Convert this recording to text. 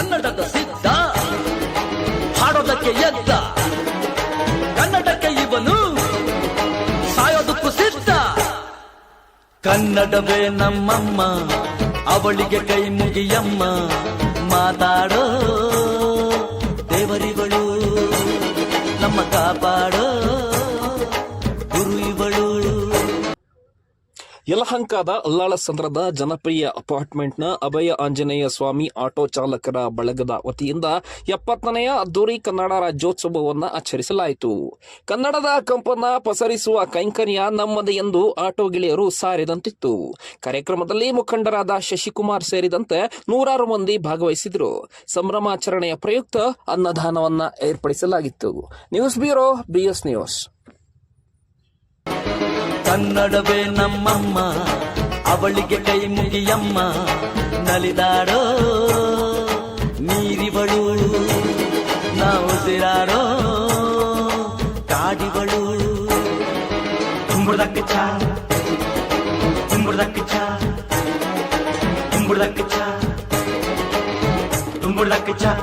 ಕನ್ನಡದ ಸಿದ್ಧ. ಹಾಡೋದಕ್ಕೆ ಎದ್ದ ಕನ್ನಡಕ್ಕೆ ಇವನು ಸಾಯೋದಕ್ಕೂ ಸಿದ್ಧ. ಕನ್ನಡವೇ ನಮ್ಮಮ್ಮ ಅವಳಿಗೆ ಕೈ ಮುಗಿಯಮ್ಮ ಮಾತಾಡೋ ಯಲಹಂಕದ ಅಲ್ಲಾಳಸಂದ್ರದ ಜನಪ್ರಿಯ ಅಪಾರ್ಟ್ಮೆಂಟ್ನ ಅಭಯ ಆಂಜನೇಯ ಸ್ವಾಮಿ ಆಟೋ ಚಾಲಕರ ಬಳಗದ ವತಿಯಿಂದ ಎಪ್ಪತ್ತನೆಯ ಅದ್ದೂರಿ ಕನ್ನಡ ರಾಜ್ಯೋತ್ಸವವನ್ನು ಆಚರಿಸಲಾಯಿತು. ಕನ್ನಡದ ಕಂಪನ ಪಸರಿಸುವ ಕೈಂಕರ್ಯ ನಮ್ಮದೇ ಎಂದು ಆಟೋ ಗೆಳೆಯರು ಸಾರಿದಂತಿತ್ತು. ಕಾರ್ಯಕ್ರಮದಲ್ಲಿ ಮುಖಂಡರಾದ ಶಶಿಕುಮಾರ್ ಸೇರಿದಂತೆ ನೂರಾರು ಮಂದಿ ಭಾಗವಹಿಸಿದರು ಸಂಭ್ರಮಾಚರಣೆಯ ಪ್ರಯುಕ್ತ ಅನ್ನದಾನವನ್ನ ಏರ್ಪಡಿಸಲಾಗಿತ್ತು. ನ್ಯೂಸ್ ಬ್ಯೂರೋ ಬಿಎಸ್ ನ್ಯೂಸ್ ಕನ್ನಡವೇ ನಮ್ಮಮ್ಮ ಅವಳಿಗೆ ಕೈ ಮುಗಿಯಮ್ಮ ನಲಿದಾಡೋ ನೀರಿವಳು ನಾವು ಸಿರಾಡೋ ಕಾಡಿವಳು ಕುಂಬುಡಕ್ಕೆ ಚಾ ಕುಂಬುಡಕ್ಕೆ ಚಾ ಕುಂಬುಡಕ್ಕೆ ಚಾ ಕುಂಬುಡಕ್ಕೆ ಚಾ